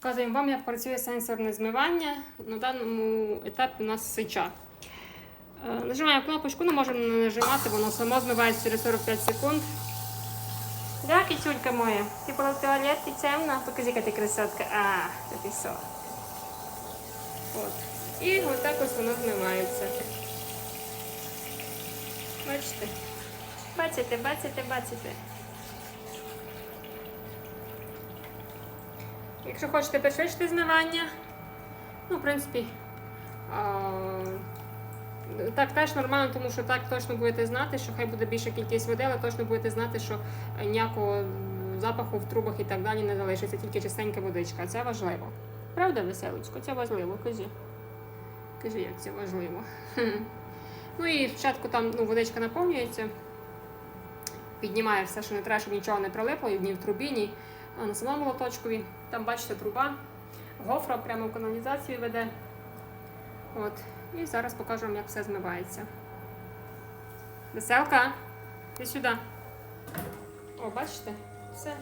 Показуємо вам, як працює сенсорне змивання. На даному етапі у нас сича. Е, Нажимаємо кнопочку, не можемо не нажимати, воно само змивається через 45 секунд. Да, кицюлька моя, ти була в туалеті темна? Покажи, яка ти красотка. А, ти що. От. І отак ось воно змивається. Бачите? Бачите, бачите, бачите. Якщо хочете пришвидшити змивання, ну, в принципі, а, так теж нормально, тому що так точно будете знати, що хай буде більша кількість води, але точно будете знати, що ніякого запаху в трубах і так далі не залишиться, тільки чистенька водичка. Це важливо. Правда, веселочко? Це важливо, кажи. Кажи, як це важливо. Ну і спочатку там ну, водичка наповнюється, піднімає все, що не треба, щоб нічого не прилипло, ні в трубі, ні на самому лоточкові. Там бачите труба, гофра прямо в каналізацію веде. От. І зараз покажу вам, як все змивається. Веселка, ти сюди. О, бачите? Все,